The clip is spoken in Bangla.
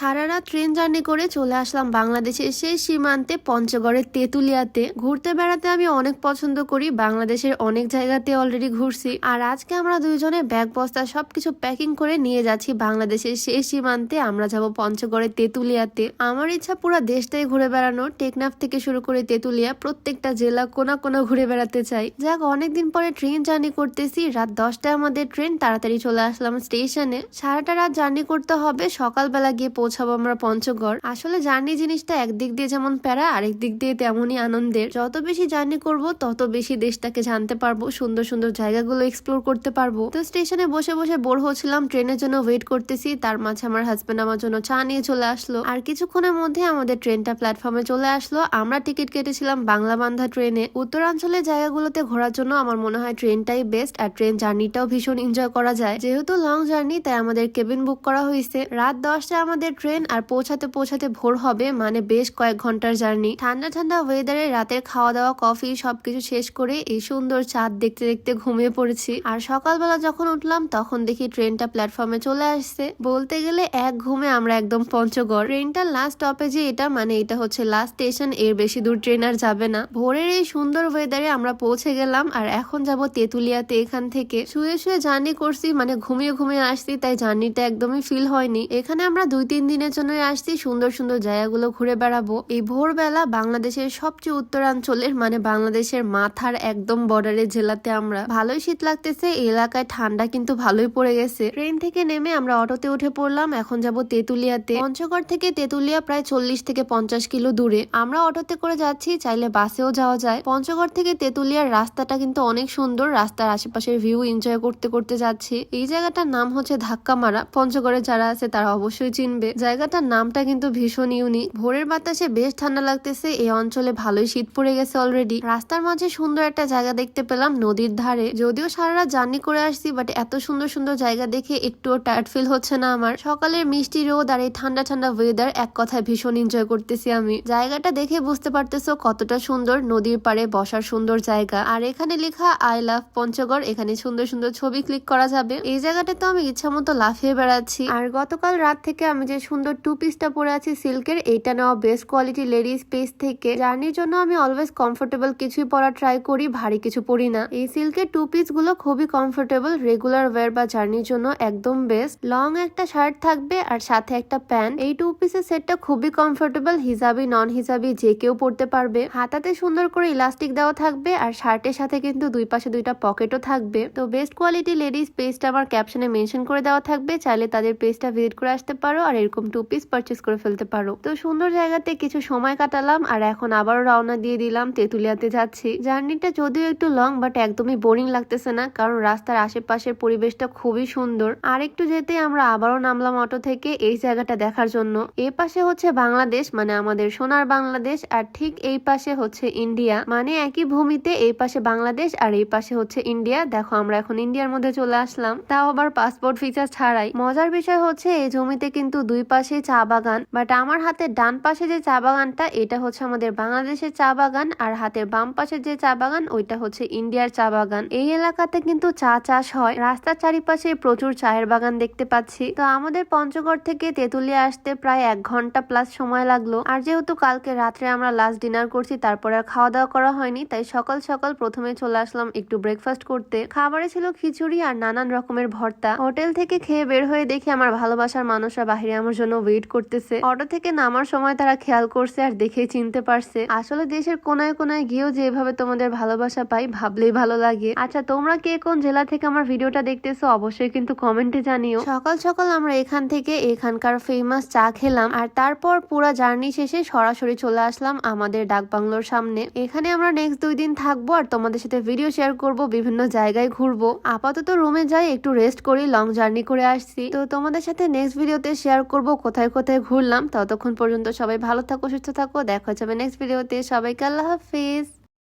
সারা রাত ট্রেন জার্নি করে চলে আসলাম বাংলাদেশের সেই সীমান্তে পঞ্চগড়ের তেঁতুলিয়াতে। ঘুরতে বেড়াতে আমি অনেক পছন্দ করি, বাংলাদেশের অনেক জায়গাতে অলরেডি ঘুরছি। আর আজকে আমরা দুইজনে ব্যাগ বস্তা সবকিছু প্যাকিং করে নিয়ে যাচ্ছি বাংলাদেশের সেই সীমান্তে। আমরা যাব পঞ্চগড়ের তেঁতুলিয়াতে। আমার ইচ্ছা পুরো দেশটাই ঘুরে বেড়ানো টেকনাফ থেকে শুরু করে তেঁতুলিয়া, প্রত্যেকটা জেলা কোনা কোনা ঘুরে বেড়াতে চাই। যাক, অনেকদিন পরে ট্রেন জার্নি করতেছি। রাত দশটায় আমাদের ট্রেন তাড়াতাড়ি চলে আসলাম স্টেশনে সারাটা রাত জার্নি করতে হবে। সকালবেলা গিয়ে পৌঁছাবো আমরা পঞ্চগড়। আসলে জার্নি জিনিসটা একদিক দিয়ে যেমন প্যারা, আরেক দিক দিয়ে তেমনই আনন্দের। যত বেশি জার্নি করব, তত বেশি দেশটাকে জানতে পারব, সুন্দর সুন্দর জায়গাগুলো এক্সপ্লোর করতে পারব। তো স্টেশনে বসে বসে বোর হচ্ছিলাম ট্রেনের জন্য ওয়েট করতেছি। তার মাঝে আমার হাজবেন্ড আমার জন্য চা নিয়ে চলে আসলো। আর কিছুক্ষণের মধ্যে আমাদের ট্রেনটা প্ল্যাটফর্মে চলে আসলো। আমরা টিকিট কেটেছিলাম বাংলা বান্ধা ট্রেনে উত্তরাঞ্চলের জায়গাগুলোতে ঘোরার জন্য আমার মনে হয় ট্রেনটাই বেস্ট আর ট্রেন জার্নিটাও ভীষণ এনজয় করা যায়। যেহেতু লং জার্নি তাই আমাদের কেবিন বুক করা হয়েছে। রাত দশটায় আমাদের ট্রেন আর পৌঁছাতে পৌঁছাতে ভোর হবে মানে বেশ কয়েক ঘণ্টার জার্নি। ঠান্ডা ঠান্ডা ওয়েদারে রাতের খাওয়া দাওয়া কফি সবকিছু শেষ করে এই সুন্দর চাঁদ দেখতে দেখতে ঘুমিয়ে পড়েছি। আর সকালবেলা যখন উঠলাম, তখন দেখি ট্রেনটা প্ল্যাটফর্মে চলে আসছে। বলতে গেলে এক ঘুমে আমরা একদম পঞ্চগড়। ট্রেনটার লাস্ট স্টপেজে এটা মানে এটা হচ্ছে লাস্ট স্টেশনের বেশি দূর ট্রেন আর যাবে না। ভোরের এই সুন্দর ওয়েদারে আমরা পৌঁছে গেলাম, আর এখন যাব তেঁতুলিয়াতে এখান থেকে। শুয়ে শুয়ে জার্নি করছি মানে ঘুমিয়ে ঘুমিয়ে আসছি, তাই জার্নিটা একদমই ফিল হয়নি। এখানে আমরা দুই তিন দিনের জন্য আসছি, সুন্দর সুন্দর জায়গাগুলো ঘুরে বেড়াবো। এই ভোরবেলা বাংলাদেশের সবচেয়ে উত্তরাঞ্চলের মানে বাংলাদেশের মাথার একদম বর্ডারের জেলাতে আমরা, ভালোই শীত লাগতেছে এলাকায় ঠান্ডা কিন্তু ভালোই পড়ে গেছে। ট্রেন থেকে নেমে আমরা অটোতে উঠে পড়লাম, এখন যাব তেঁতুলিয়াতে। পঞ্চগড় থেকে তেঁতুলিয়া প্রায় চল্লিশ থেকে পঞ্চাশ কিলো দূরে। আমরা অটোতে করে যাচ্ছি, চাইলে বাসেও যাওয়া যায়। পঞ্চগড় থেকে তেঁতুলিয়ার রাস্তাটা কিন্তু অনেক সুন্দর, রাস্তার আশেপাশের ভিউ এনজয় করতে করতে যাচ্ছি। এই জায়গাটার নাম হচ্ছে ধাক্কা মারা পঞ্চগড়ে যারা আছে তারা অবশ্যই চিনবে। জায়গাটার নামটা কিন্তু ভীষণ ইউনিক ভোরের বাতাসে বেশ ঠান্ডা লাগতেছে, এই অঞ্চলে ভালোই শীত পড়ে গেছে অলরেডি রাস্তার মাঝে সুন্দর একটা জায়গা দেখতে পেলাম নদীর ধারে। যদিও সারা রাত জার্নি করে আসছি বাট এত সুন্দর সুন্দর জায়গা দেখে একটুও টায়ার্ড ফিল হচ্ছে না আমার। সকালের মিষ্টি রোদ আর এই ঠান্ডা ঠান্ডা ওয়েদার এক কথায় ভীষণ এনজয় করতেছি আমি। জায়গাটা দেখে বুঝতে পারতেছো কতটা সুন্দর নদীর পাড়ে বসার সুন্দর জায়গা। আর এখানে লেখা আই লাভ পঞ্চগড় এখানে সুন্দর সুন্দর ছবি ক্লিক করা যাবে। এই জায়গাটা তো আমি ইচ্ছা মতো লাফিয়ে বেড়াচ্ছি। আর গতকাল রাত থেকে আমি যে সুন্দর টু পিসটা পরে আছি সিল্কের এইটা নেওয়া বেস্ট কোয়ালিটি লেডিস পিস থেকে। জার্নির জন্য আমি অলওয়েজ কমফোর্টেবল কিছুই পরা ট্রাই করি, ভারী কিছু পরি না। এই সিল্কের টু পিসগুলো খুবই কমফোর্টেবল রেগুলার ওয়্যার বা জার্নির জন্য একদম বেস্ট লং একটা শার্ট থাকবে আর সাথে একটা প্যান্ট এই টু পিসের সেটটা খুবই কমফোর্টেবল হিসাবি নন হিসাবি যে কেউ পরতে পারবে। হাতাতে সুন্দর করে ইলাস্টিক দেওয়া থাকবে আর শার্টের সাথে কিন্তু দুই পাশে দুইটা পকেটও থাকবে। তো বেস্ট কোয়ালিটি লেডিস পেজটা আমার ক্যাপশনে মেনশন করে দেওয়া থাকবে। চাইলে তাদের পেজটা ভিজিট করে আসতে পারো। আর এরকম টু পিস পারচেস করে ফেলতে পারো। তো সুন্দর জায়গাতে কিছু সময় কাটালাম আর এখন আবারও রওনা দিয়ে দিলাম তেঁতুলিয়াতে যাচ্ছি। জার্নিটা যদিও একটু লং বাট একদমই বোরিং লাগতেছে না, কারণ রাস্তার আশেপাশের পরিবেশটা খুবই সুন্দর। আর একটু যেতে আমরা আবারও নামলাম অটো থেকে এই জায়গাটা দেখার জন্য। এ পাশে হচ্ছে বাংলাদেশ মানে আমাদের সোনার বাংলাদেশ, আর ঠিক এই পাশে হচ্ছে ইন্ডিয়া। মানে একই ভূমিতে এই পাশে বাংলাদেশ আর এই পাশে হচ্ছে ইন্ডিয়া। দেখো আমরা এখন ইন্ডিয়ার মধ্যে চলে আসলাম। তাও আবার পাসপোর্ট ফিচার ছাড়াই। মজার বিষয় হচ্ছে এই জমিতে কিন্তু দুই পাশে চা বাগান বাট আমার হাতের ডান পাশে যে চা বাগানটা, এটা হচ্ছে আমাদের বাংলাদেশের চা বাগান, আর হাতের বাম পাশে যে চা বাগান, ওইটা হচ্ছে ইন্ডিয়ার চা বাগান। এই এলাকাতে কিন্তু চা চাষ হয়। রাস্তার চারিপাশে প্রচুর চায়ের বাগান দেখতে পাচ্ছি। তো আমাদের পঞ্চগড় থেকে তেঁতুলিয়া আসতে প্রায় এক ঘণ্টা প্লাস সময় লাগল। আর যেহেতু কালকে রাত্রে আমরা লাস্ট ডিনার করছি, তারপরে আর খাওয়া দাওয়া করা হয়নি, তাই সকাল সকাল প্রথমে চলে আসলাম একটু ব্রেকফাস্ট করতে। খাবারে ছিল খিচুড়ি আর নানান রকমের ভর্তা। হোটেল থেকে খেয়ে বের হয়ে দেখি আমার ভালোবাসার মানুষরা বাহিরে আমার জন্য ওয়েট করতেছে। অটো থেকে নামার সময় তারা খেয়াল করছে আর দেখে চিনতে পারছে। আসলে দেশের কোনায় কোনায় গিয়েও যেভাবে তোমাদের ভালোবাসা পাই, ভাবলেই ভালো লাগে। আচ্ছা তোমরা কে কোন জেলা থেকে আমার ভিডিওটা দেখতেছো অবশ্যই কিন্তু কমেন্টে জানিও। সকাল সকাল আমরা এখান থেকে এখানকার ফেমাস চা খেলাম আর তারপর পুরা জার্নি শেষে সরাসরি চলে আসলাম আমাদের ডাক বাংলোর সামনে। এখানে আমরা নেক্সট দুই দিন থাকব আর তোমাদের সাথে ভিডিও শেয়ার করব, বিভিন্ন জায়গায় ঘুরবো। আপাতত রুমে যাই, একটু রেস্ট করি লং জার্নি করে আসছি। তো তোমাদের সাথে নেক্সট ভিডিওতে শেয়ার করব, কোথায় কোথায় ঘুরলাম। ততক্ষণ পর্যন্ত সবাই ভালো থাকো, সুস্থ থাকো। দেখা যাবে নেক্সট ভিডিওতে সবাইকে আল্লাহ হাফিজ।